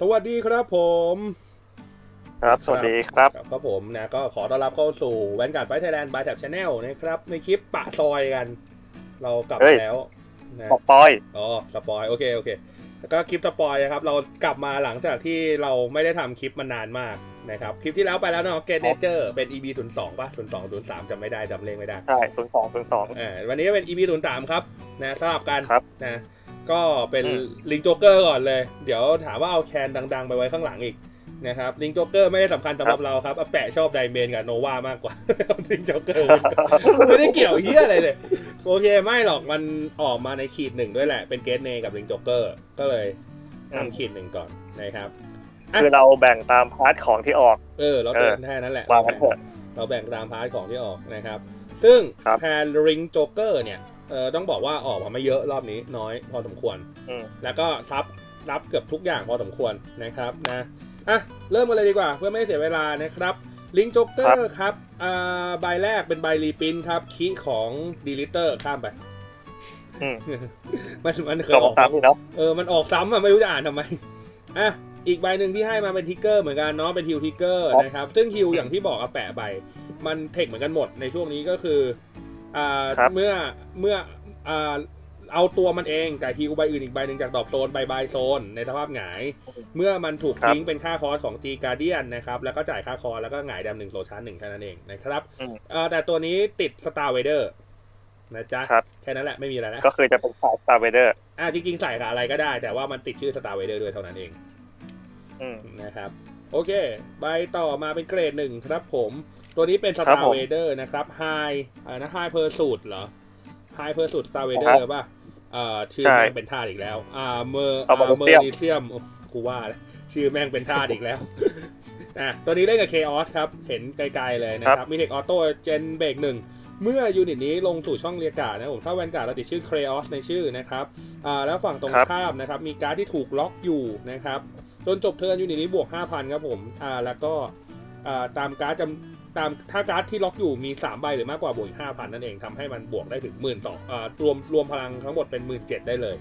สวัสดีครับผม ครับ สวัสดีครับ ครับผมนะก็ขอต้อนรับเข้าสู่แวนการ์ดไฟไทยแลนด์บายแท็บชาแนลนะครับ ในคลิปปะซอยกัน เรากลับเฮ้มายแล้วนะบอกปอยอ๋อสปอยโอเคโอเคแล้วก็คลิปสปอยนะครับ เรากลับมาหลังจากที่เราไม่ได้ทำคลิปมานานมากนะครับ คลิปที่แล้วไปแล้วเนาะเกตเนเจอร์เป็น EP 0 2ป่ะ0 2 0 3จำไม่ได้จำเลขไม่ได้ใช่ศูนย์สองศูนย์สองอ่าวันนี้ก็เป็น EP 0 3ครับนะสลับกันครับนะ ก็เป็นอืมลิงโจ๊กเกอร์ก่อนเลย เดี๋ยวถามว่าเอาแคนดัง ๆ ไปไว้ข้างหลังอีกนะครับลิงโจ๊กเกอร์ไม่ได้สำคัญสำหรับเราครับอาแปะชอบไดเมนกับโนวามากกว่าลิงโจ๊กเกอร์ไม่ได้เกี่ยวเฮียอะไรเลย โอเคไม่หรอกมันออกมาในขีดหนึ่งด้วยแหละ เป็นเกตเนกับลิงโจ๊กเกอร์ก็เลยทำขีดหนึ่งก่อนนะครับอะคือเราแบ่งตามพาร์ทของที่ออก เออ เราเอเดิอนแค่นั้นแหละวางกันเถอะเราแบ่งตามพาร์ทของที่ออกนะครับ ซึ่งครับแทนริงโจ๊กเกอร์เนี่ย เออต้องบอกว่าออกมาไม่เยอะรอบนี้น้อยพอสมควรอืมแล้วก็ซับรับเกือบทุกอย่างพอสมควรนะครับนะอะเริ่มกันเลยดีกว่า เพื่อไม่ให้เสียเวลานะครับลิงโจ๊กเกอร์ครับอ่าใบแรกเป็นใบรีปินครับคีย์ของดีลิเตอร์ข้ามไปอืมมันมันเคยก็ออออกกตามนี่เนาะเออมันออกซ้ำอะไม่รู้จะอ่านทำไมอะอีกใบหนึ่งที่ให้มาเป็นทิกเกอร์เหมือนกันเนาะเป็นฮิวทิกเกอร์นะครับ ซึ่งฮิวอย่างที่บอกอะแปะใบ มันเทคเหมือนกันหมดในช่วงนี้ก็คืออ่า เมื่อเมื่ออ่าเอาตัวมันเองกับฮิวใบอื่นอีกใบหนึ่งจากดรอปโซนไปใบโซนในสภาพหงาย เมื่อมันถูกทิ้งเป็นค่าคอร์สของ G Guardian นะครับแล้วก็จ่ายค่าคอร์สแล้วก็หงายดำหนึ่งโซชาร์หนึ่งแค่นั้นเองนะครับอืมอ่าแต่ตัวนี้ติด Star Vader นะจ๊ะครับแค่นั้นแหละไม่มีอะไรแล้วก็คือจะเป็นสายสตาร์เวเดอร์อ่าจริงๆใส่กับอะไรก็ได้ แต่ว่ามันติดชื่อ Star Vader ด้วยเท่านั้นเองอืมนะครับ โอเค ใบต่อมาเป็นเกรดหนึ่งครับผม ตัวนี้เป็นครับ Star ผม Vader นะครับ High อะไรนะ High Pursuit เหรอ High Pursuit Star ค Vader รับป่ะเอ่อชื่อใช่แม่งเป็นท่าสอีกแล้วอ่าเมอร์เอามาเมอเทียบร์ดิเซียมกูว่าเลยชื่อแม่งเป็นท่าสอีกแล้ว อะตัวนี้เล่นกับ Chaos ครับ เห็นไกลๆเลยนะครับมีเทคออโต้เจนเบรกหนึ่งเมื่อยูนิตนี้ลงสู่ช่องเรียกการ์ดนะครับผมถ้าแวนการ์ดเราติดชื่อ Chaos ในชื่อนะครับอ่าแล้วฝั่งตรงครับ ข้ามนะครับ มีการ์ดที่ถูกล็อกอยู่นะครับ จนจบเทิร์นยูนิตนี้บวก 5,000 ครับผม อ่า แล้วก็ อ่า ตามการ์ดจำ ตามถ้าการ์ดที่ล็อกอยู่มี 3 ใบหรือมากกว่าบวกอีก5,000นั่นเองทำให้มันบวกได้ถึง1 2ื่นอ่ารวมรวมพลังทั้งหมดเป็น1 7ื่นได้เลย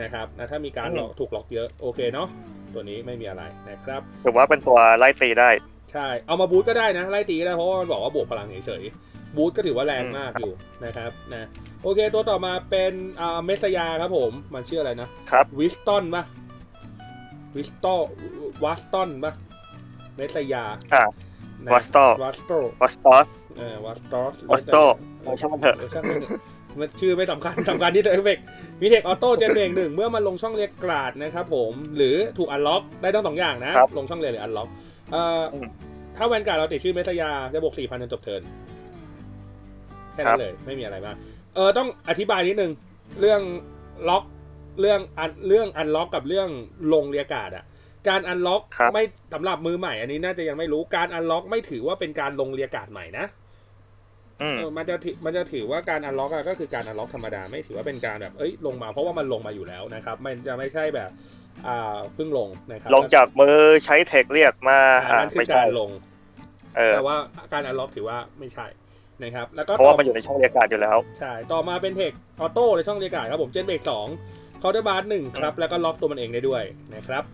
นะครับนะถ้ามีการดล็อกถูกล็อกเยอะโอเคเนาะตัวนี้ไม่มีอะไรนะครับถือว่าเป็นตัวไล่ตีได้ ใช่เอามาบูทก็ได้นะไล่ตีก็ได้เพราะว่ามันบอกว่าบวกพลังเฉยๆบูทก็ถือว่าแรงมากอยู่นะครับนะโอเคตัวต่อมาเป็นอ่าเมสยาครับผมมันชื่ออะไรนะครับวิสตันปะวิสตอวัสตันปะเมสยาอ่า นะวัสโตวัสโตวัสตอสเออวัสตอสวัสโตเอาช่างมันเถอะช่างมันเถอะมันชื่อไม่สำคัญสำคัญที่ตัวเอฟเฟกมีเทคออโต้เจนเบรกหนึ่งเมื่อมันลงช่องเรียกกราดนะครับผมหรือถูกอันล็อกได้ทั้งสองอย่างนะครับลงช่องเรียกหรืออันล็อกเอ่ออมถ้าแวนการ์ดเราติดชื่อเมสยาจะบวกสี่พันจนจบเทิร์นแค่นั้นเลยไม่มีอะไรมากเออต้องอธิบายนิดนึงเรื่องล็อกเรื่องอันเรื่องอันล็อกกับเรื่องลงเรียกการ์ดอะ การอันล็อกครับไม่สำหรับมือใหม่ อันนี้น่าจะยังไม่รู้การอันล็อกไม่ถือว่าเป็นการลงเรียกการ์ดใหม่นะอืมเออมันจะถือมันจะถือว่าการอันล็อกก็คือการอันล็อกธรรมดาไม่ถือว่าเป็นการแบบเอ้ยลงมาเพราะว่ามันลงมาอยู่แล้วนะครับ มันจะไม่ใช่แบบ อ่าเพิ่งลงนะครับลงจากมือใช้เทคเรียกมาอ่าอ่านั่นคืไม่อใช่การลงเออแต่ว่าการอันล็อกถือว่าไม่ใช่นะครับ แล้วก็เพราะต่อว่ามันอยู่ในช่องเรียกการ์ดอยู่แล้วใช่ต่อมาเป็นเทคออโต้ในช่องเรียกการ์ดครับผมเจนเบรกสองเคาน์เตอร์บาร์หนึ่งครับแล้วก็ล็อกตัวมันเองได้ด้วยนะครับ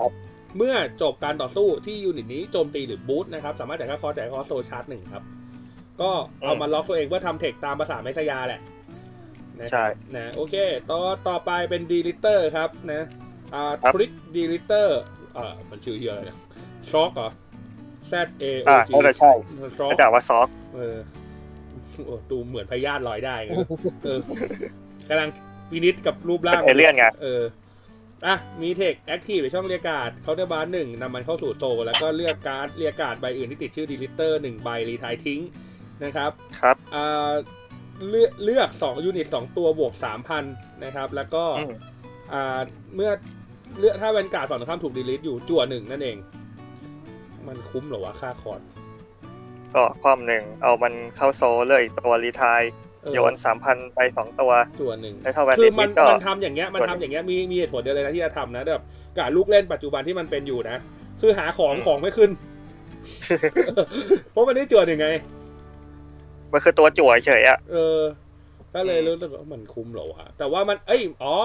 ครับเมื่อจบการต่อสู้ที่ยูนิตนี้โจมตีหรือบูทนะครับ สามารถจ่ายค่าคอร์สจ่ายค่าคอร์สโซชาร์จหนึ่งครับ ก็เอามาล็อกตัวเองเพื่อทำเทคตามภาษาไมสยาแหละนะใช่นะโอเคต่อต่อไปเป็นดีลิเตอร์ครับนะอ่าครับทริกดีลิเตอร์อ่ามันชื่อเฮียอะไรนะช็อกเหรอ Z A O อ่า G น่าจะใช่ช็อกไม่จากว่าซอกเออโอ้ดูเหมือนพยาธิลอยได้ไงเออกำลังวินิจกับรูปร่างเป็นเอเลี่ยนไงเออ อะมีเทคแอคทีฟในช่องเรียกการ์ดเคาน์เตอร์บาร์หนึ่งนำมันเข้าสู่โซลแล้วก็เลือกการ์ดเรียกการ์ดใบอื่นที่ติดชื่อดีลิเตอร์หนึ่งใบรีทายทิ้งนะครับครับอ่าเลือกเลือก2ยูนิต2ตัวบวก3,000นะครับ แล้วก็อืมอ่าเมื่อเลือกถ้าแวนการ์ดฝั่งตรงข้ามถูกดีลิทอยู่จั่วหนึ่งนั่นเอง มันคุ้มเหรอวะค่าคอร์ดก็ความหนึ่งเอามันเข้าโซลเลยตัวรีทายเออ โยนสามพันไปสองตัวจั่วหนึ่งได้เท่าแวนคืเดอดมันินดก็มันทำอย่างเงี้ยมันทำอย่างเงี้ยมีมีเหตุผลเดียวเลยนะที่จะทำนะแบบการลูกเล่นปัจจุบันที่มันเป็นอยู่นะ คือหาของของไม่ขึ้น เพราะมันได้จั่วหนึ่งไง มันคือตัวจั่วเฉยอะเออ ก็เลยรู้สึกว่ามันคุ้มเหรอวะแต่ว่ามัน เอ้ยอ๋อ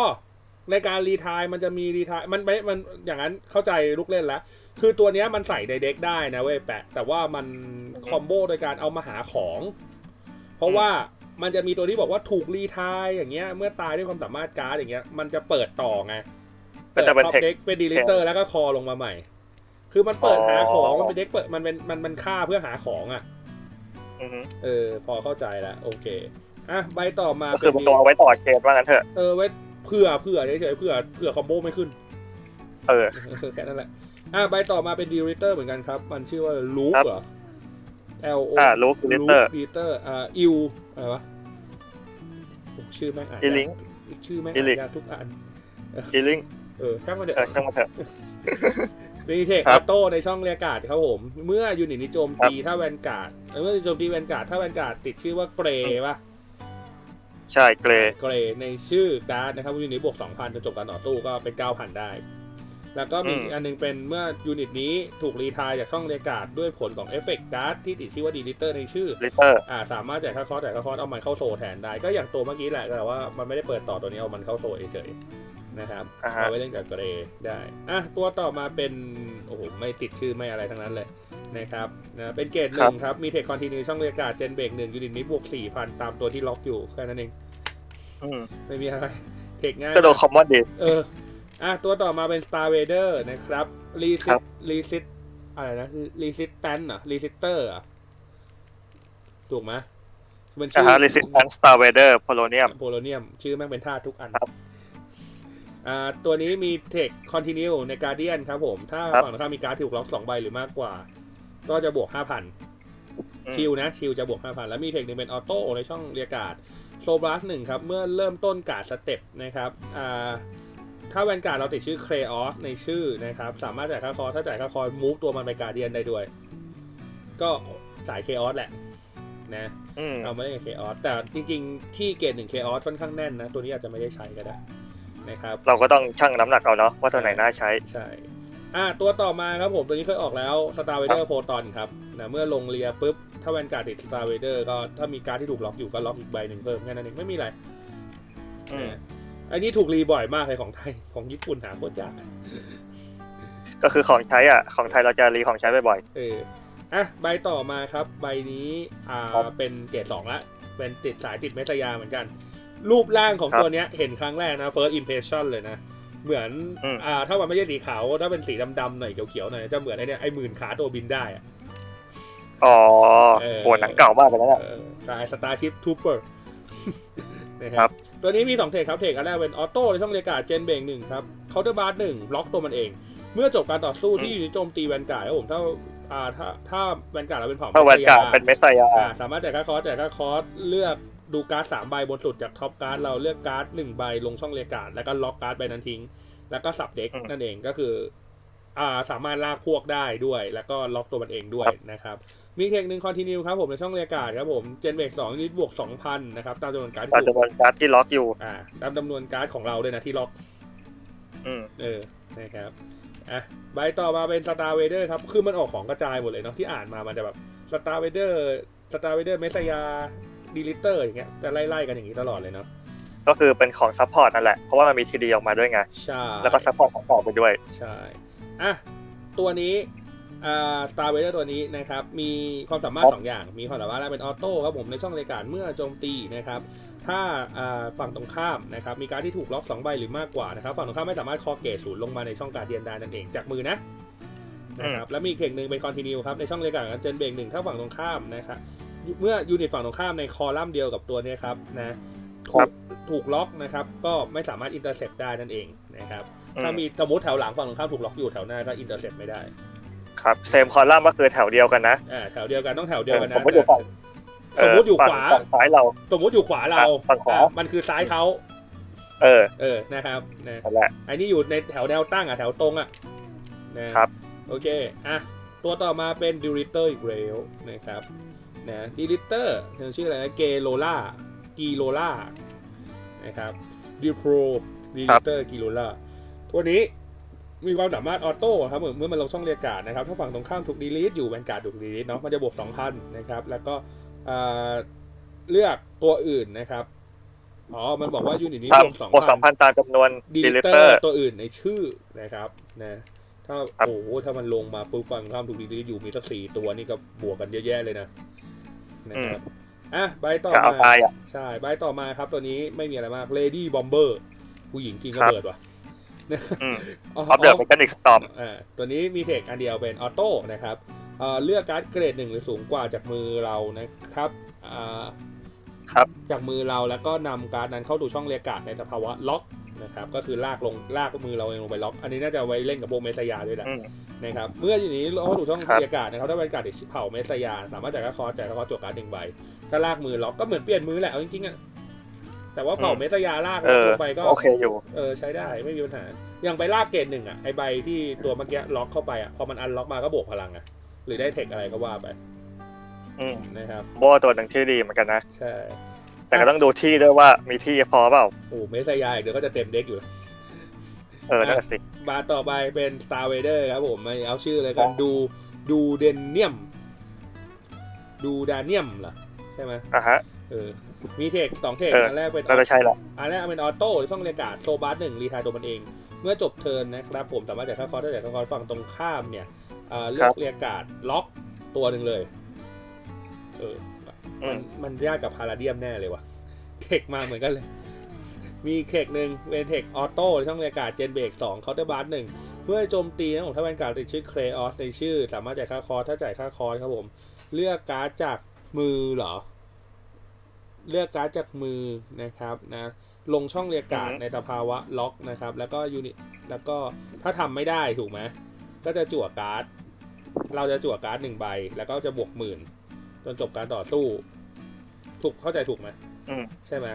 ในการรีทายมันจะมีรีทายมันไม่มันอย่างนั้นเข้าใจลูกเล่นแล้ว คือตัวเนี้ยมันใส่ในเด็กได้นะเว้ยแปะ แต่ว่ามันคอมโบโดยการเอามาหาของ เพราะว่า มันจะมีตัวที่บอกว่าถูกรีทายอย่างเงี้ย เมื่อตายด้วยความสามารถการ์ดอย่างเงี้ย มันจะเปิดต่อไงก็จะเป็นท็อปเทคเด็กเป็นดีลิเตอร์แล้วก็คอลงมาใหม่ คือมันเปิดหาของมันเป็นเด็กเปิดมันเป็นมันมันฆ่าเพื่อหาของอะอือฮึเออ พอเข้าใจแล้วโอเคอะใบต่อมาก็คือเป็มันนตัวเอาไว้ต่อเชนว่างั้นเถอะเออไว้เผื่อเผื่อเฉยๆเผื่อเผื่อคอมโบไม่ขึ้น เออแค่นั้นแหละอะใบต่อมาเป็นดีลิเตอร์เหมือนกันครับ มันชื่อว่าลูปครับเหรอ L O อ่าลูกลิเตอร์ลิเตอร์อ่าอิว อะไรวะโอ้ชื่อแม่งอ่านอีลิงยากชื่อแม่งอีอ่าลินงยากทุกอันอีลิงเออช่างมันเถเอออะช่างมันเถอะรีเทคคอรัอบโต้ในช่องเรียกการ์ดครับผม เมื่อยูนิตนี้โจมตีถ้าแวนการ์ดเมื่อโจมตีแวนการ์ดถ้าแวนการ์ดติดชื่อว่าเกรป่ะใช่เกรเกรในชื่อการ์ดนะครับยูนิตบวก2,000จนจบการต่อสู้ก็เป็น9,000ได้ แล้วก็มีอืมอีกอันหนึงเป็นเมื่อยูนิตนี้ถูกรีทายจากช่องเรียกการ์ดด้วยผลของเอฟเฟกต์การ์ดที่ติดชื่อว่าดีลิเตอร์ในชื่อลิเตอร์อ่าสามารถจ่ายค่าคอร์สจ่ายค่าคอร์สเอามันเข้าโซแทนได้ ก็อย่างตัวเมื่อกี้แหละแต่ว่ามันไม่ได้เปิดต่อตัวนี้เอามันเข้าโซเฉยๆนะครับอ่าฮะเอาไว้เล่นกับเกรได้อะตัวต่อมาเป็นโอ้โหไม่ติดชื่อไม่อะไรทั้งนั้นเลยนะครับนะเป็นเกรดหนึ่งครับมีเทคคอนติเนียช่องเรียกการ์ดเจนเบรกหนึ่งยูนิตนี้บวก4,000ตามตัวที่ล็อกอยู่แค่นั้นเองอืมไม่มีอะไรเทคง่ายก็โดนคอมมอนดีเออ อะตัวต่อมาเป็น Star Vader นะครับรีครัซิตบรีซิตอะไรนะรีซิตแตนอะรีซิเตอร์อะถูกไหมมันนะชื่อฮะ Resistance Star Vader Polonium โพโลเนียมชื่อแม่งเป็นท่าทุกอันครับอ่าตัวนี้มีเทคคอนติเนียในการเดียนครับผม ถ้าครับฝั่งตรงข้ามมีการดถูกล็อกสองใบหรือมากกว่า ก็จะบวก5,000อืมชิลนะ ชิลจะบวก5,000แล้วมีเทคหนึ่งเป็นออโต้ในช่องเรียกการ์ดโซบลัสหนึ่งครับ เมื่อเริ่มต้นการ์ดสเต็ปนะครับอ่า ถ้าแวนการ์ดเราติดชื่อเครออสในชื่อนะครับ สามารถจ่ายค่าคอร์ถ้าจ่ายค่าคอร์มูฟตัวมันไปการเดียนได้ด้วย ก็สายเคออสแหละ นะอืมเอามาเล่นกับเคออสแต่จริงๆ ที่เกรดหนึ่งเคออสค่อนข้างแน่นนะ ตัวนี้อาจจะไม่ได้ใช้ก็ได้นะครับ เราก็ต้องชั่งน้ำหนักเอาเนาะว่าตัวไหนน่าใช้ ใช่อะตัวต่อมาครับผมตัวนี้เคยออกแล้ว Star Vader Photon ครับนะเมื่อลงเรียปุ๊บ ถ้าแวนการ์ดติด Star Vader ก็ถ้ามีการ์ดที่ถูกล็อกอยู่ก็ล็อกอีกใบหนึ่งเพิ่มแค่นั้นเองไม่มีอะไร อืมนะอันนี้ถูกรีบ่อยมากเลยของไทยของญี่ปุ่นหาโคตรยากก็คือของใช้อะ ของไทยเราจะรีของใช้บ่อยเอออะใบต่อมาครับ ใบนี้อ่าครับเป็นเกรดสองละเป็นติดสายติดเมสยาเหมือนกัน รูปร่างของครับตัวเนี้ยเห็นครั้งแรกนะ first impression เลยนะ เหมือนอืมอ่าถ้ามันไม่ใช่สีขาวถ้าเป็นสีดำๆหน่อยเขียวๆหน่อยจะเหมือนไอ้เนี่ยไอ้หมื่นขาตัวบินได้อะๆอ๋อเออโหหนังเก่ามากเลยนะเนี่ยเออสายสตาร์ชิพทูเปอร์ นะคครัรับบตัวนี้มีสองเทคครับ เทคอันแรกเป็นออโต้ในช่องเรียกการ์ดเจนเบงหนึ่งครับเคาน์เตอร์บาร์หนึ่งล็อกตัวมันเอง เมื่อจบการต่อสู้ที่อยู่ในโจมตีแวนการ์ดครับผมถ้าอ่าถ้าถ้าแวนการ์ดเราเป็นเผ่าถ้าแวนการ์ดเมสยเป็นเมสไซยาอ่าสามารถจ่ายค่าคอร์สจ่ายค่าคอร์สเลือกดูการ์ดสามใบบนสุดจากท็อปการ์ดเราเลือกการ์ดหนึ่งใบลงช่องเรียกการ์ดแล้วก็ล็อกการ์ดใบนั้นทิ้ง แล้วก็สับเด็กอืมนั่นเองก็คือ อ่าสามารถลากพวกได้ด้วย แล้วก็ล็อกตัวมันเองด้วยครับนะครับ มีเทคหนึ่งคอนติเนียครับผมในช่องเรียกการ์ดครับผมเจนเบรกสองนิดบวกสองพันนะครับตามจำนวนการ์ดตามที่ถูจำนวนการ์ดที่ล็อกอยู่อ่าตามจำนวนการ์ดของเราด้วยนะที่ล็อก อืมเออนะครับอะใบต่อมาเป็น Star Vader ครับ คือมันออกของกระจายหมดเลยเนาะที่อ่านมามันจะแบบ Star Vader Star Vader เมสยาดีลิเตอร์อย่างเงี้ยจะไล่ๆกันอย่างนี้ตลอดเลยเนาะก็คือเป็นของซัพพอร์ตนั่นแหละ เพราะว่ามันมีทีดีออกมาด้วยไง ใช่ แล้วก็ซัพพอร์ตของต่อไปด้วย ใช่ อะตัวนี้อ่า Star Vader ตัวนี้นะครับ มีความสามารถครับสองอย่าง มีความสามารถแรกเป็นออโต้ครับผมในช่องรายการเมื่อโจมตีนะครับ ถ้าอ่าฝั่งตรงข้ามนะครับ มีการดที่ถูกล็อก 2 ใบหรือมากกว่านะครับ ฝั่งตรงข้ามไม่สามารถคอเกตศูนย์ลงมาในช่องการเดียนได้นั่นเองจากมือนะนะครับแล้วมีอีกเพลงหนึ่งเป็นคอนติเนียครับในช่องรายการกันเจนเบรกหนึ่งถ้าฝั่งตรงข้ามนะครับเมื่อยูนิตฝั่งตรงข้ามในคอลัมน์เดียวกับตัวเนี้ยครับนะถูครักบถูกล็อกนะครับ ก็ไม่สามารถอินเตอร์เซปได้นั่นเองนะครับอืม ถ้ามีสมมติแถวหลังฝั่งตรงข้ามถูกล็อกอยู่แถวหน้าก็อินเตอร์เซปไม่ได้ ครับเซมคอลัมน์ก็คือแถวเดียวกันนะอ่าแถวเดียวกันต้องแถวเดียวกันผนะมก็อยู่ฝั่งสมมติอยู่ขวาฝั่งซ้ายเรา สมมติอยู่ขวาเราอะฝั่งขวาอะมันคือซ้ายเขาเออ เออนะครับนะนั่นแหละอันนี้อยู่ในแถวแนวตั้งอะแถวตรงอะนะครับ โอเคอะตัวต่อมาเป็นดิลิเตอร์อีกแล้วนะครับนะดิลิเตอร์เธอชื่ออะไรนะเกโลล่ากีโลล่านะครับดิโปรดิลิเตอร์กีโลล่า ตัวนี้มีความสามารถออโต้ครับเหมือนเมื่อมันลงช่องเรียกการ์ดนะครับถ้าฝั่งตรงข้ามถูกดีลิทอยู่แวนการ์ดถูกดีลิทเนาะมันจะบวก2,000นะครับแล้วก็อ่าเลือกตัวอื่นนะครับอ๋อ มันบอกว่ายูนิตนี้ตามรวมสองบวกสองพัพันนตามจำนวนดีดีลิลิเตเตออร์ร์ตัวอื่นในชื่อนะครับนะถ้าครับโอ้โหถ้ามันลงมาปุ๊บฟังข้ามถูกดีลิอยู่มีสักสี่ตัวนี่ก็บวกกันเยอะแยะเลยนะนะครับอะใบต่อจะเอามาตายอะใช่ใบต่อมาครับตัวนี้ไม่มีอะไรมาก Lady Bomber ผู้หญิงกินครัระบเบิดว่ะ อืมออฟเดอะเมคานิกสตอมอ่าตัวนี้มีเทคอันเดียวเป็นออโต้นะครับเอ่อเลือกการ์ดเกรดหนึ่งหรือสูงกว่าจากมือเรานะครับอ่าครับจากมือเราแล้วก็นำการ์ดนั้นเข้าสู่ช่องเรียกการ์ดในสภาวะล็อกนะครับก็คือลากลงลากมือเราเองลงไปล็อก อันนี้น่าจะไว้เล่นกับพวกเมสยาด้วยแหละอืมนะครับเมื่ออยู่นี้เราเข้าสู่ช่องครับเรียกการ์ดนะครับถ้าเป็นการ์ดที่เผาเมสยา สามารถจ่ายค่าคอร์สจ่ายค่าคอร์สจวกการ์ดหนึ่งใบถ้าลากมือล็อกก็เหมือนเปลี่ยนมือแหละเอาจริงๆอะ แต่ว่าเผาเมสยาลากเออลงไปก็โอเคอยู่เออใช้ได้ไม่มีปัญหาอย่างไปลากเกรดหนึ่งอะไอใบที่ตัวเมื่อกี้ล็อกเข้าไปอะพอมันอันล็อกมาก็บวกพลังอะหรือได้เทคอะไรก็ว่าไปอืมนะครับโบตัวหนึ่งที่ดีเหมือนกันนะใช่ แต่ก็ต้องดูที่ด้วยว่ามีที่พอเปล่าโอ้เมสยาอีกเดี๋ยวก็จะเต็มเด็กอยู่แล้วเออนั่นนะสิบาร์ต่อไปเป็น Star Vader ครับผมไม่เอาชื่อเลยกันอ๋อดูดูเดนเนียม ดูดาเนียมเหรอใช่ไหมอะฮะเออ มีเทคสองเทคเอออั อันแรกเป็นน่าจะใช่แหละอันแรกเป็นออโต้ช่องเรียกการ์ดโซบาร์หนึ่งรีทายตัวมันเอง เมื่อจบเทิร์นนะครับผมสามารถจ่ายค่าคอร์สถ้าจ่ายค่าคอร์สฝั่งตรงข้ามเนี่ยเอ่อเลือกเรียกการ์ดล็อกตัวหนึ่งเลยเออ อืมันมมันยากกับพาราเดียมแน่เลยว่ะ เทคมาเหมือนกันเลย มีเทคหนึ่งเป็นเทคออโต้ช่องเรียกการ์ดเจนเบรกสองเคาน์เตอร์บาร์หนึ่งเมื่อโจมตีนะผมถ้าเป็นการ์ดติดชื่อเครออสในชื่อ สามารถจ่ายค่าคอร์สถ้าจ่ายค่าคอร์สครับผม เลือกการ์ดจากมือเหรอ เลือกการ์ดจากมือนะครับนะลงช่องเรียกการ์ดอือฮึในสภาวะล็อกนะครับ แล้วก็ยูนิตแล้วก็ถ้าทำไม่ได้ถูกไหมก็จะจั่วการ์ด เราจะจั่วการ์ดหนึ่งใบ แล้วก็จะบวกหมื่นจนจบการต่อสู้ ถูกเข้าใจถูกไหมอืมใช่ไหม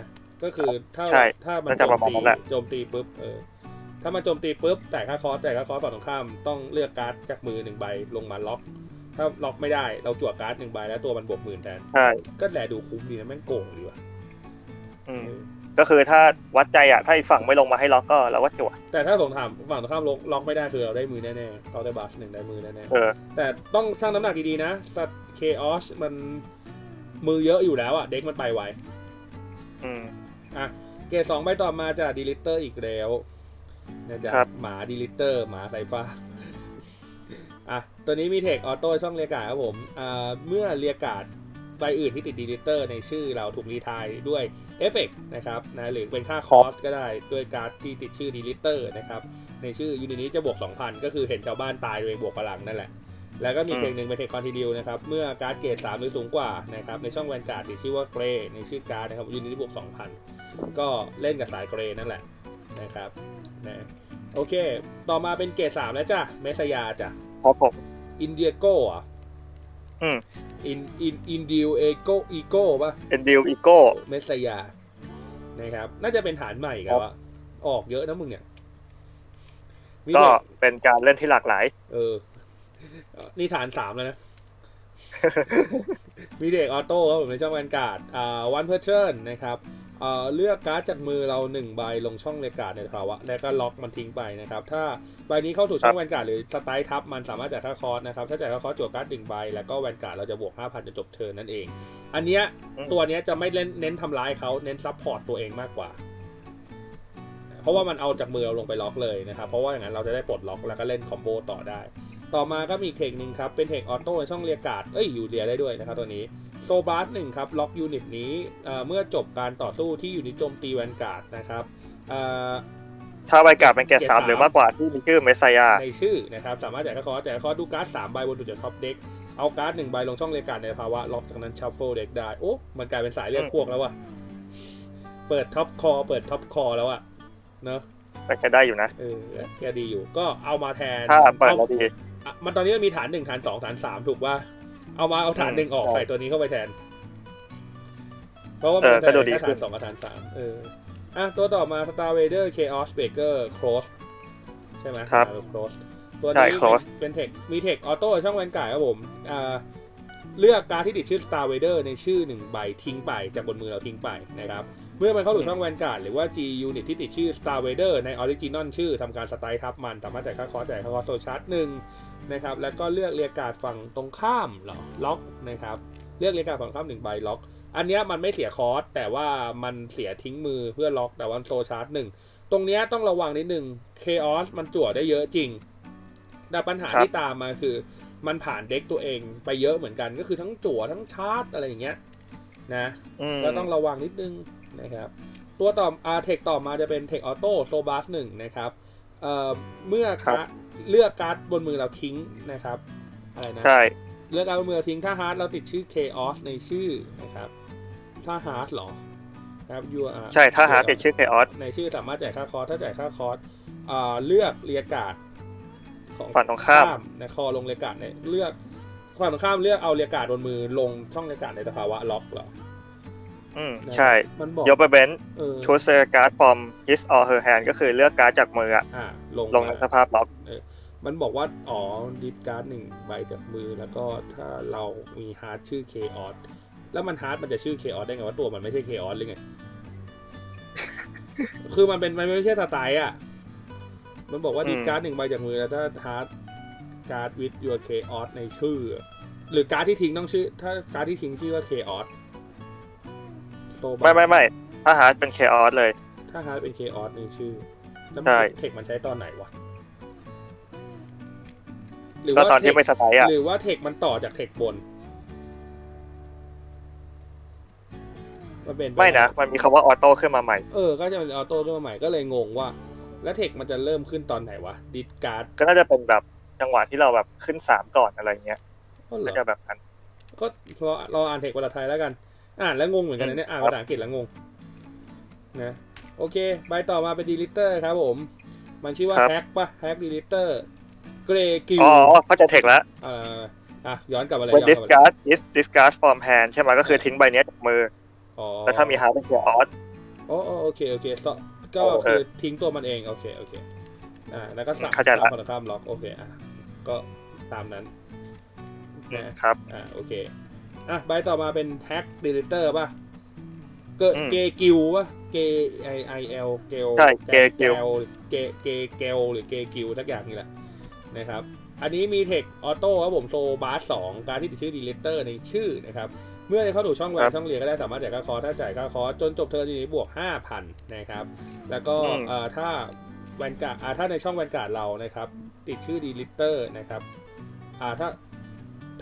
ก็คือถ้าใช่ถ้ามันน่าโจจะมประมาณตีนั้นแหละโจมตีปุ๊บเออถ้ามันโจมตีปุ๊บแต่ายค่าคอร์สแต่ายค่าคอร์สฝั่งตรงข้ามต้องเลือกการ์ดจากมือหนึ่งใบลงมาล็อก ถ้าล็อกไม่ได้เราจั่วการ์ดหนึ่งใบแล้วตัวมันบวกหมื่นแทนใช่ก็แลดูคุ้มดีนะแม่งโกงดีว่ะอืมก็คือถ้าวัดใจอะ ถ้าอีกฝั่งไม่ลงมาให้ล็อกก็เราก็จั่วแต่ถ้าสงถามฝั่งตรงข้ามล็อกล็อกไม่ได้คือเราได้มือแน่ๆเราได้บัสหนึ่งได้มือแน่เออ ๆแต่ต้องสร้างน้ำหนักดีๆนะแต่เคออสมันมือเยอะอยู่แล้วอะเด็กมันไปไว อืม อะเกรดสองใบต่อมาจากดีลิเตอร์อีกแล้วนะจ๊ะครับ หมาดีลิเตอร์ หมาสายฟ้าอะ ตัวนี้มีเทคออโต้ช่องเรียกาดครับผมเมื่อเรียกาดใบอื่นที่ติดดีลิเตอร์ในชื่อเราถูกรีทายด้วยเอฟเฟกนะครับนะหรือเป็นค่าคอสก็ได้ด้วยการ์ดที่ติดชื่อดีลิเตอร์นะครับในชื่อยูนิตนี้จะบวก 2,000 ก็คือเห็นชาวบ้านตายโดยบวกพลังนั่นแหละ แล้วก็มีเพลงหนึ่งเป็นเทคคอนติเนียนะครับเมื่อการ์ดเกรด3หรือสูงกว่านะครับในช่องแวนการ์ดที่ชื่อว่าเกรในชื่อการ์ดนะครับยูนิตบวก 2,000 ก็เล่นกับสายเกรนั่นแหละนะครับนะโอเค ต่อมาเป็นเกรด3แล้วจ้ะเมสยาจ้ะเพราะผม อินเดียโกอะอืมอินอินอินดิวเอโกอีโก้ป่ะเป็นดิวอีโก้เมสยานะครับ น่าจะเป็นฐานใหม่อีกันวะออกเยอะนะมึงเนี่ยมีก็เด็กเป็นการเล่นที่หลากหลาย เออ นี่ฐานสามแล้วนะ มีเด็กออโต้ครับผมในช่องแวนการ์ดอ่าวันเพอร์เชินนะครับ เอ่อเลือกการ์ดจากมือเราหนึ่งใบลงช่องเรียกการ์ดในภาวะแล้วก็ล็อกมันทิ้งไปนะครับ ถ้าใบนี้เข้าสู่ช่องแวนการ์ดหรือสไตล์ทับมันสามารถจ่ายค่าคอร์สนะครับ ถ้าจ่ายค่าคอร์สจั่วการ์ดหนึ่งใบ แล้วก็แวนการ์ดเราจะบวก 5,000จนจบเทิร์นนั่นเอง อันเนี้ยอืมตัวเนี้ยจะไม่เล่นเน้นทำร้ายเขาเน้นซับพอร์ตตัวเองมากกว่า เพราะว่ามันเอาจากมือเราลงไปล็อกเลยนะครับ เพราะว่าอย่างนั้นเราจะได้ปลดล็อกแล้วก็เล่นคอมโบต่อได้ ต่อมาก็มีอีกเทคหนึ่งครับ เป็นเทคออโต้ในช่องเรียกการ์ดเอ้ยอยู่เรียได้ด้วยนะครับตัวนี้โซบาร์หนึ่งครับล็อกยูนิตนี้เอ่อเมื่อจบการต่อสู้ที่ยูนิตโจมตีแวนการ์ดนะครับเอ่อถ้าใบกาดเป็นเกรดเกรดสามสามหรือมากกว่าที่มีชื่อเมสไซยาในชื่อนะครับสามารถจ่ายค่าคอร์สจ่ายค่าคอร์สดูการ์ดสามใบบนจุดท็อปเด็กเอาการ์ดหนึ่งใบลงช่องเรียกการ์ดในภาวะล็อกจากนั้นชัฟเฟิลเด็กได้โอ้มันกลายเป็นสายเลือดพวกแล้วว่ะเปิดท็อปคอเปิดท็อปคอแล้วอะเนอะแต่จะได้อยู่นะเออแกดีอยู่ก็เอามาแทนถ้าเปิดอาแล้วดี อะมันตอนนี้มันมีฐานหนึ่งฐานสองฐานสามถูกป่ะเอามาเอาฐานหนึ่งออกอืมใส่ตัวนี้เข้าไปแทน เพราะว่าเอมันอก็ดูดีแค่ขึ้ฐานน สองกับฐานสามเอออะตัวต่อมา Star Vader Chaos Breaker Cross ใช่ไหม ครับอ่า Cross ตัวใช่นี้ Cross เป็นเป็นเทคมีเทคออโต้ช่องแวนการ์ดครับผมอ่าเลือกการดที่ติดชื่อ Star Vader ในชื่อหนึ่งใบทิ้งไปจากบนมือเราทิ้งไปนะครับ เมื่อมันเข้าสู่ช่องแวนการ์ดหรือว่า G Unit ที่ติดชื่อ Star Vader ในออริจินอลชื่อทำการสไตล์ทับมันสามารถจ่ายค่าคอร์สจ่ายค่าคอร์สโซชาร์จหนึ่งนะครับแล้วก็เลือกเรียกการ์ดฝั่งตรงข้ามเหรอล็อกนะครับเลือกเรียกการ์ดฝั่งตรงข้ามหนึ่งใบล็อกอันเนี้ยมันไม่เสียคอร์สแต่ว่ามันเสียทิ้งมือเพื่อล็อกแต่วันโซชาร์จหนึ่งตรงเนี้ยต้องระวังนิดนึงเคออสมันจั่วได้เยอะจริง แต่ปัญหาครับที่ตามมาคือ มันผ่านเด็กตัวเองไปเยอะเหมือนกันก็คือทั้งจั่วทั้งชาร์จอะไรอย่างเงี้ยนะอืมก็ต้องระวังนิดนึง นะครับตัวต่ออาเทคต่อมาจะเป็นเทคออโต้โซบัสหนึ่งนะครับเอ่อเมื่อการ์ดเลือกการ์ดบนมือเราทิ้งนะครับอะไรนะใช่เลือกการ์ดบนมือเราทิ้งถ้าฮาร์ดเราติดชื่อ Chaos ในชื่อนะครับถ้าฮาร์ดหรอครับ you are ใช่ถ้าหาติดชื่อ Chaos ในชื่อสามารถจ่ายค่าคอร์สถ้าจ่ายค่าคอร์สอ่าเลือกเรียกการ์ดของฝั่งตรงข้ามนะคอลงเรียกการ์ดในเลือกฝั่งตรงข้ามเลือกเอาเรียกการ์ดบนมือลงช่องเรียกการ์ดในสภาวะล็อกเหรอ อืมนะใช่มันบอกยกไปเว้นเออ choose a card from his or her hand ก็คือเลือกการ์ดจากมืออะอ่าลงลงในมาสภาพล็อกมันบอกว่า อ๋อดิสการ์ดหนึ่งใบจากมือแล้วก็ถ้าเรามีฮาร์ดชื่อ k ออสแล้วมันฮาร์ดมันจะชื่อ k ออสได้ไงว่าตัวมันไม่ใช่ k ออสหรือไง คือมันเป็นมันไม่ใช่สไตล์อะ มันบอกว่าอืมดิสการ์ดหนึ่งใบจากมือแล้วถ้าฮาร์ดการ์ดวิดยูเคออสในชื่อ หรือการ์ดที่ทิ้งต้องชื่อ ถ้าการ์ดที่ทิ้งชื่อว่า k ออส โซบะไม่ไม่ไม่ถ้าหาเป็น Chaos เลย ถ้าฮาร์ดเป็น k ออสในชื่อแล้วใช่ เทคมันใช้ตอนไหนวะหรือก็ว่าตอนที่เทคไปสไตล์อะหรือว่าเทคมันต่อจากเทคบนมันเป็นปไม่นะ มันมีคำว่าออโต้ขึ้นมาใหม่ เออ ก็จะเป็นออโต้ขึ้นมาใหม่ก็เลยงงว่า แล้วเทคมันจะเริ่มขึ้นตอนไหนวะดิสการ์ดก็น่าจะเป็นแบบจังหวะที่เราแบบขึ้นสามก่อนอะไรเงี้ยก็เหรน่าอจะแบบนั้นก็รอรออ่านเทคภาษาไทยแล้วกัน อ่านแล้วงงเหมือนกันนะเนี่ยอ่านภาษาอังกฤษแล้วงงนะโอเค ใบต่อมาเป็นดีลิเตอร์ครับผม มันชื่อว่าครับแฮกปะแฮกดีลิเตอร์เกรกิวอ๋อเข้าใจเทคแล้วอ่าอะย้อนกลับมาเลยเป็นย้อนกลับมาเลย discard is discard from hand ใช่ไหมก็คือทิ้งใบเนี้ยจากมืออ๋ออแล้วถ้ามี hard เป็น Chaos อ๋ออ๋อโอเคโอเคซก็โอเคคือทิ้งตัวมันเองโอเคโอเคอ่าแล้วก็สับเข้าใจละสับคนละข้ามล็อกโอเคอะก็ตามนั้นอืมนะครับอ่าโอเค อะใบต่อมาเป็นแฮกดีลิเตอร์ป่ะ เกอืมเกกิวป่ะเกไอไอเอลเกลใช่เกกิวเกเกเกลหรือเกกิวทักอย่างนี่แหละนะครับอันนี้มีเทคออโต้ครับผมโซบาร์สองการที่ติดชื่อดีลิเตอร์ในชื่อนะครับ เมื่อจะเข้าสู่ช่องแวนช่องเรียนก็ได้สามารถจ่ายค่าคอร์สถ้าจ่ายค่าคอร์สจนจบเทอร์นนี้บวก 5,000 นะครับ แล้วก็อืมเอ่อถ้าแวนการ์ดอ่าถ้าในช่องแวนการ์ดเรานะครับ ติดชื่อดีลิเตอร์นะครับอ่าถ้า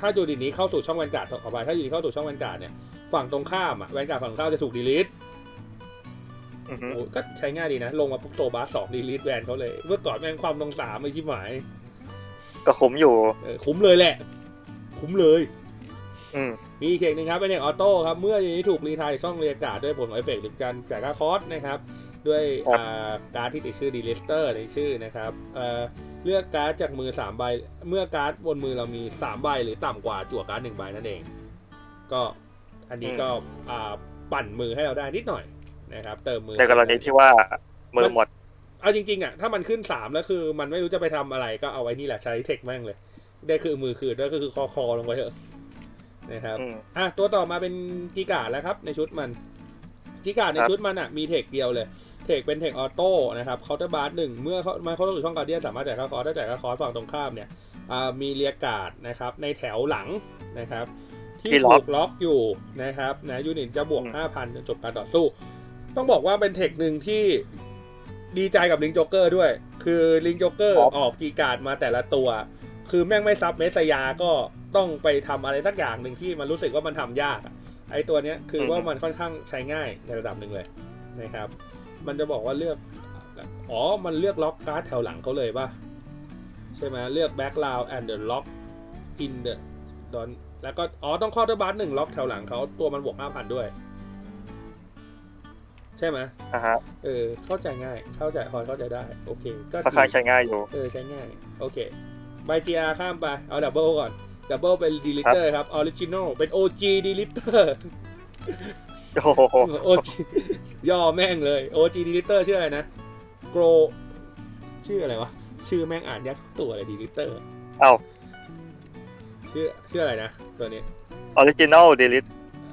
ถ้าอยู่ดีนี้เข้าสู่ช่องแวนการ์ดขอไปถ้าอยู่ดีเข้าสู่ช่องแวนการ์ดเนี่ยฝั่งตรงข้ามอะแวนการ์ดฝั่งตรงข้ามจะถูกดีลิทอือฮึโอ้ก็ใช้ง่ายดีนะ ลงมาปุ๊บโซบาร์สองดีลิทแวนเขาเลย เมื่อก่อนแม่งความตรงสามไม่ชิบหาย ก็คุ้มอยู่เออคุ้มเลยแหละ คุ้มเลยอืมมีอีกเทคหนึงครับเป็นเทคออโต้ครับ เมื่ออย่างนี้ถูกรีไทายช่องเรียกการ์ดด้วยผลของเอฟเฟกต์หรือการจ่ายค่าคอร์สนะครับ ด้วยครับอ่าการ์ดที่ติดชื่อดีลิสเตอร์ในชื่อนะครับเอ่อเลือกการ์ดจากมือ3ใบเมื่อการ์ดบนมือเรามี3ใบหรือต่ำกว่าจั่วการ์ดหนึ่งใบนั่นเอง ก็อันนี้ก็อ่าปั่นมือให้เราได้นิดหน่อยนะครับ เติมมือในกรณีที่ว่ามือหมดเอาจริงๆอะถ้ามันขึ้น3แล้วคือมันไม่รู้จะไปทำอะไรก็เอาไว้นี่แหละใช้เทคแม่งเลย ได้คือมือคืนด้วยก็คือคอคอลงไปเถอะนะครับอืมอะตัวต่อมาเป็นจิกาแล้วครับ ในชุดมันจิกาในครับชุดมันอะมีเทคเดียวเลย เทคเป็นเทคออโต้นะครับเคาน์เตอร์บาร์หนึ่งเมื่อเขามาเข้าสู่ช่องการเดียนสามารถจ่ายค่าคอร์สถ้าจ่ายค่าคอร์สฝั่งตรงข้ามเนี่ยอ่ามีเรียกการ์ดนะครับในแถวหลังนะครับ ที่ที่ล็ถูอกกล็อกอยู่นะครับนะยูนิตจะบวกอืม5,000จนจบการต่อสู้ ต้องบอกว่าเป็นเทคหนึ่งที่ดีใจกับลิงโจ๊กเกอร์ด้วย คือลิงโจ๊กเกอร์ครับออกจีการ์ดมาแต่ละตัว คือแม่งไม่ซับเมสยาก็ต้องไปทำอะไรสักอย่างหนึ่งที่มันรู้สึกว่ามันทำยากอะไอตัวเนี้ยคือว่ามันค่อนข้างใช้ง่ายในระดับหนึ่งเลยนะครับ มันจะบอกว่าเลือก อ๋อ มันเลือกล็อกการ์ดแถวหลังเขาเลยป่ะ ใช่ไหมเลือก background and the lock in the don แล้วก็ อ๋อ ต้องข้อด้วยบัสหนึ่งล็อกแถวหลังเขาตัวมันบวกห้าพันด้วย ใช่ไหมนะฮะ เออ เข้าใจง่าย เข้าใจพอเข้าใจได้ โอเค ก็ค่อนข้างใช้ง่ายอยู่ เออ ใช้ง่าย โอเคใบ GR ข้ามไป เอาดับเบิลก่อนดับเบิลเป็น deleter ครับ original เป็น OG deleter โอ้โห OG ย่อแม่งเลย OG deleter ชื่ออะไรนะ grow ชื่ออะไรวะ ชื่อแม่งอ่านยากทุกตัวเลย deleter เอ้าชื่อชื่ออะไรนะตัวนี้ original delete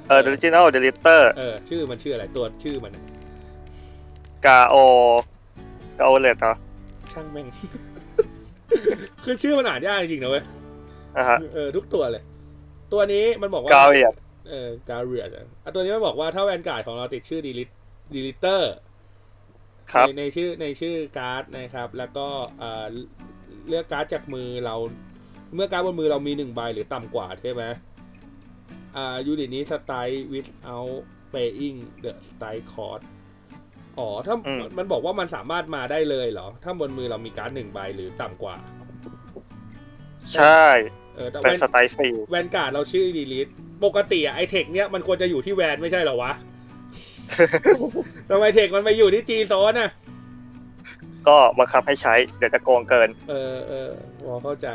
เออ original deleter เออชื่อมันชื่ออะไรตัวชื่อมันอะกาโอกาโอเลตเหรอช่างแม่ง คือชื่อมันอ่านยากจริงๆนะเว้ยนะฮะเออทุกตัวเลย ตัวนี้มันบอกว่ากาเอียด เออการเรียดอะอะตัวนี้มันบอกว่าถ้าแวนการ์ดของเราติดชื่อดีลิทดีลิเตอร์ครับในในชื่อในชื่อการ์ดนะครับ แล้วก็เอ่อเลือกการ์ดจากมือเรา เมื่อการ์ดบนมือเรามีหนึ่งใบหรือต่ำกว่าใช่ไหมอ่ายูนิตนี้สไตล์ without paying the strike cost อ๋อ ถ้าอืมมันบอกว่ามันสามารถมาได้เลยเหรอ ถ้าบนมือเรามีการ์ดหนึ่งใบหรือต่ำกว่า ใช่ เออแต่เป็นแวนสไตล์ฟรีแวนการ์ดเราชื่อดีลิท ปกติอะไอเทคเนี้ยมันควรจะอยู่ที่แวนไม่ใช่เหรอวะทำไมเทคมันไปอยู่ที่จีโซนอะก็บังคับให้ใช้เดี๋ยวจะโกงเกิน เออเออพอเข้าใจ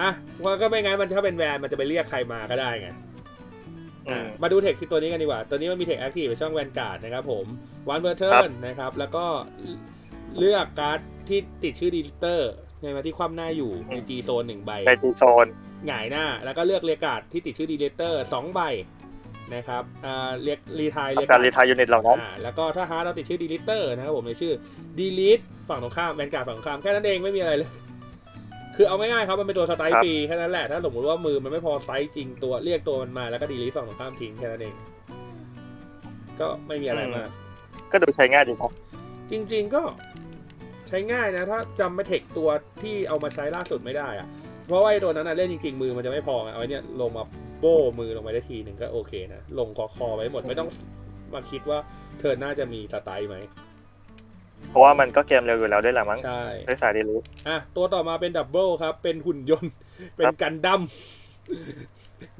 อะว่าก็ไม่งั้นมันถ้าเป็นแวนมันจะไปเรียกใครมาก็ได้ไงอือะมมาดูเทคที่ตัวนี้กันดีกว่า ตัวนี้มันมีเทคแอคทีฟในช่องแวนการ์ดนะครับผมวันเบอร์เทิครัร์บนนะครับ แล้วก็เลือกการ์ดที่ติดชื่อดีลิเตอร์ในมาที่คว่ำหน้าอยู่ในจีโซนหนึ่งใบในจีโซน หงายหน้า แล้วก็เลือกเรียกการ์ดที่ติดชื่อดีเลเตอร์สองใบนะครับอ่าเรียกรีทายเรียทำการรีทายยูนิตเหล่านั้นอ่าแล้วก็ถ้าฮาร์ดเราติดชื่อดีลิเตอร์นะครับผมในชื่อดีลิทฝั่งตรงข้ามแวนการ์ดฝั่งตรงข้ามแค่นั้นเองไม่มีอะไรเลย คือเอาง่ายๆครับมันเป็นตัวสไตล์ครับฟรีแค่นั้นแหละถ้าสมมติว่ามือมันไม่พอสไตล์จริงตัวเรียกตัวมันมาแล้วก็ดีลิทฝั่งตรงข้ามทิ้งแค่นั้นเอง ก็ไม่มีอะไรมากก็ดูใช้ง่ายดีครับจริง ๆก็ใช้ง่ายนะ ถ้าจำไม่เทคตัวที่เอามาใช้ล่าสุดไม่ได้อะ เพราะว่าไอ้ตัวนั้นนะเล่นจริงๆมือมันจะไม่พอไงเอาไว้เนี่ยลงมาโบ้มือลงไปได้ทีหนึ่งก็โอเคนะ ลงคอคอไว้หมดไม่ต้องมาคิดว่าเธอน่าจะมีสไตล์ไหมเพราะว่ามันก็เกมเร็วอยู่แล้วด้วยแหละมั้งใช่ด้วยสายดีลิทอะตัวต่อมาเป็นดับเบิลครับ เป็นหุ่นยนต์ เป็นกันดั้ม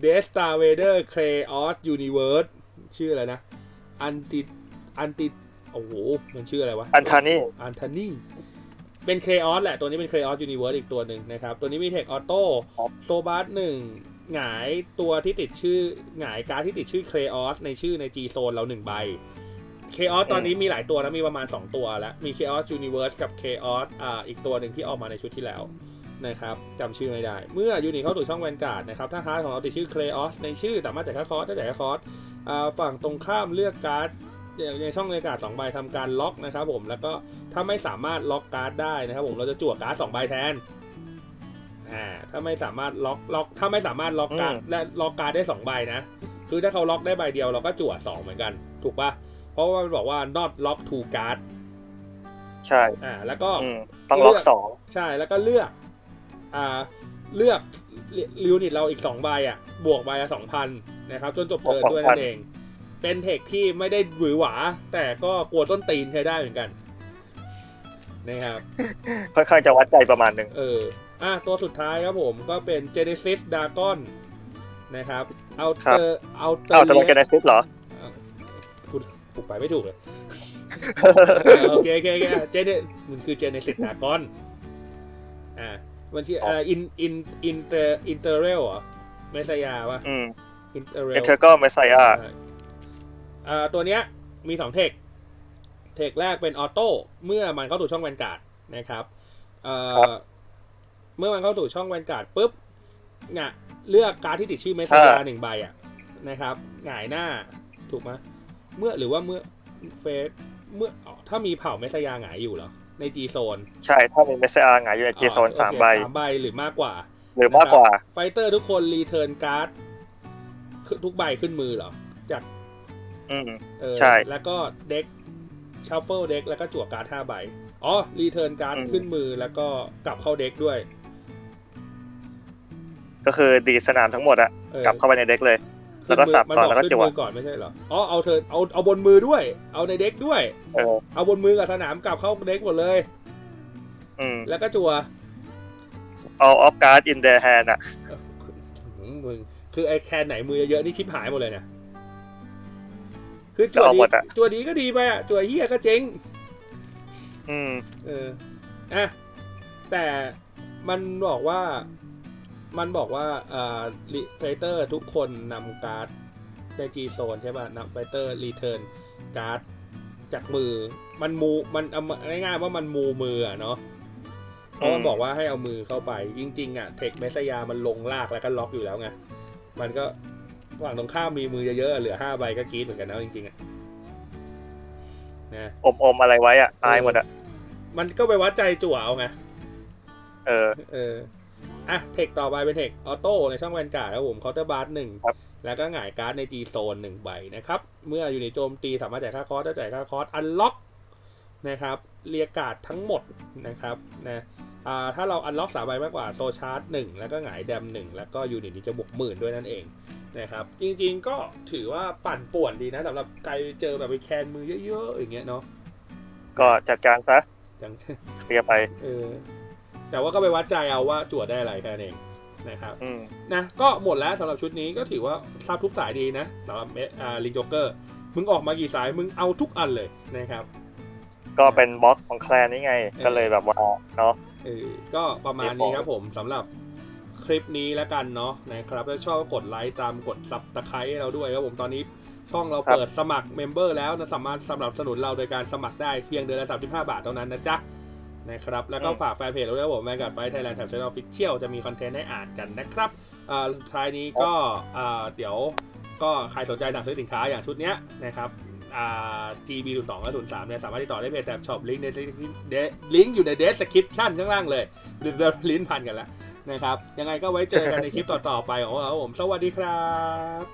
เดสตาเวเดอร์เครออสยูนิเวิร์สชื่ออะไรนะ อันติอันติโอ้โห มันชื่ออะไรวะ อันทานี่ อันทนี เป็นเคออสแหละ ตัวนี้เป็นเคออสยูนิเวิร์สอีกตัวหนึ่งนะครับ ตัวนี้มีเทคออโต้โซบาร์หนึ่งหงายตัวที่ติดชื่อหงายการดที่ติดชื่อเคออสในชื่อใน G โซนเราหนึ่งใบเคออสตอนนี้มีหลายตัวนะมีประมาณ 2 ตัวแล้ว มีเคออสยูนิเวิร์สกับเคออสอ่าอีกตัวหนึ่งที่ออกมาในชุดที่แล้วนะครับจำชื่อไม่ได้ เมื่อยูนิเข้าสู่ช่องแวนการ์ดนะครับ ถ้าฮาร์ดของเราติดชื่อเคออสในชื่อสามารถจ่ายค่าคอร์สถ้าจ่ายค่าคอร์สอ่าฝั่งตรงข้ามเลือกการ์ด ในช่องในการ์ดสองใบทำการล็อกนะครับผมแล้วก็ถ้าไม่สามารถล็อกการ์ดได้นะครับผมเราจะจั่วการ์ดสองใบแทนอ่าถ้าไม่สามารถล็อกล็อกถ้าไม่สามารถล็อกการ์ดอืมและล็อกการ์ดได้สองใบนะคือถ้าเขาล็อกได้ใบเดียวเราก็จั่วสองเหมือนกัน ถูกปะเพราะว่ามันบอกว่า not lock to card ใช่อ่าแล้วก็อืมต้องล็อกสองใช่แล้วก็เลือกอ่าเลือกยูนิตเราอีกสองใบอะ บวกใบละสองพันนะครับ จนจบเทิร์นด้วยนั่นเอง เป็นเทคที่ไม่ได้หวือหวา แต่ก็กลัวต้นตีนใช้ได้เหมือนกันนะครับค่อนข้างจะวัดใจประมาณหนึ่งเอออะตัวสุดท้ายครับผมก็เป็น Genesis Dragon นะครับเอาเตอร์เอาเตออ้าวร์จะลงแกนซิสเหรอกูกูไปไม่ถูกเลยโอเคโอเคโอเคเจเนมันคือ Genesis Dragon อ่ามันชื่ออะไรอินอินอินเตอร์อินเตอร์เรลเหรอไม่ใช่ยาวะอืมอินเตอร์เรเอลเทอร์ก็ไม่ใส่อะอ่า ตัวเนี้ยมีสองเทค เทคแรกเป็นออโต้เมื่อมันเข้าสู่ช่องแวนการ์ดนะครับเอ่อเมื่อมันเข้าสู่ช่องแวนการ์ดปุ๊บเนี่ยเลือกการ์ดที่ติดชื่อเมสซายาหนึ่งใบอะนะครับหงายหน้าถูกไหมเมื่อหรือว่าเมื่อเฟสเมื่ออ๋อถ้ามีเผ่าเมสซายาหงายอยู่เหรอใน G โซนใช่ถ้ามีเมสเซอาร์หงายอยู่ในจีโซนสามใบสามใบหรือมากกว่า หรือมากกว่า ไฟเตอร์ทุกคนรีเทิร์นการ์ดทุกใบขึ้นมือเหรอจาก อืมเออใช่ แล้วก็เด็กชัฟเฟิลเด็กแล้วก็จั่วการ์ดห้าใบ อ๋อ รีเทิร์นการ์ดอืมขึ้นมือแล้วก็กลับเข้าเด็กด้วย ก็คือดีดสนามทั้งหมดอะเออกลับเข้าไปในเด็กเลย แล้วก็ขึ้มืสับมันก่อนบอกแล้วก็ขึ้นจั่วมือก่อนไม่ใช่เหรอ อ๋อ เอาเทิร์นเอาเอาบนมือด้วย เอาในเด็กด้วยเออเอาบนมือกับสนามกลับเข้าเด็กหมดเลย อืม แล้วก็จั่วเอาออฟการ์ดอินเดอร์แฮนอะหืมมึงคือไอ้แคนไหนมือเยอะๆนี่ชิบหายหมดเลยเนี่ย คือจะจั่วเอาดีหมดอะจั่วดีก็ดีไปอะจั่วเฮียก็เจ๊ง อืม เอออะแต่มันบอกว่า มันบอกว่าอ่าไฟเตอร์ทุกคนนำการ์ดใน G โซนใช่ป่ะนำไฟเตอร์รีเทิร์นการ์ดจากมือ มันมูมันเอามาง่ายๆว่ามันมูมืออะเนาะเพราะมันบอกว่าให้เอามือเข้าไป จริง ๆ อะ เทคเมสยามันลงลากแล้วก็ล็อกอยู่แล้วไงมันก็ ฝั่งตรงข้ามมีมือเยอะๆเหลือห้าใบก็กรีดเหมือนกันนะจริงๆอะนะอมอมๆอะไรไว้อะตายหมดอะมันก็ไปวัดใจจั่วเอาไงเออ เอออะเทคต่อไปเป็นเทคออโต้ในช่องแวนการ์ดครับผมเคาน์เตอร์บาร์หนึ่งครับแล้วก็หงายการ์ดใน G โซนหนึ่งใบนะครับ เมื่ออยู่ในโจมตีสามารถจ่ายค่าคอร์สถ้าจ่ายค่าคอร์สอันล็อกนะครับเรียกการ์ดทั้งหมดนะครับนะอ่าถ้าเราอันล็อกสามใบมากกว่าโซชาร์จหนึ่งแล้วก็หงายแดมหนึ่งแล้วก็ยูนิตนี้จะบวกหมื่นด้วยนั่นเอง นะครับ จริงๆก็ถือว่าปั่นป่วนดีนะสำหรับใครเจอแบบไปแคนมือเยอะๆอย่างเงี้ยเนาะก็จัดการซะจังเคลียร์ไปเออแต่ว่าก็ไปวัดใจเอาว่าจวดได้อะไรแค่นั้นเองนะครับอืมนะก็หมดแล้วสำหรับชุดนี้ก็ถือว่าทราบทุกสายดีนะสำหรับเออ่าลิงจ็อกเกอร์มึงออกมากี่สายมึงเอาทุกอันเลยนะครับ ก็เป็นบล็อกของแคลนนี่ไง ก็เลยแบบว่าเนาะเออก็ประมาณนี้ครับผมสำหรับ คลิปนี้แล้วกันเนาะนะครับถ้าชอบก็กดไลค์ตามกดซับตะไคร้เราด้วยครับผมตอนนี้ช่องเราเปิดสมัครเมมเบอร์แล้วนะสามารถสำหรับสนุนเราโดยการสมัครได้เพียงเดือนละ35 บาทเท่านั้นนะจ๊ะนะครับแล้วก็ฝากแฟนเพจเราด้วยครับผมแมนการ์ดไฟไทยแลนด์แถบช anel ฟิเชียลจะมีคอนเทนต์ให้อ่านกันนะครับอ่าท้ายนี้ก็อ่าเดี๋ยวก็ใครสนใจสั่งซื้อสินค้าอย่างชุดเนี้ยนะครับอ่า GB 0 2และ0 3เนี่ยสามารถติดต่อได้เพจแถบช็อปลิงก์ในลิงก์อยู่ในเดสคริปชั่นข้างล่างเลยหรือลิ้นพันกันแล้ว นะครับ ยังไงก็ไว้เจอกันในคลิปต่อๆไปของเราครับผม สวัสดีครับ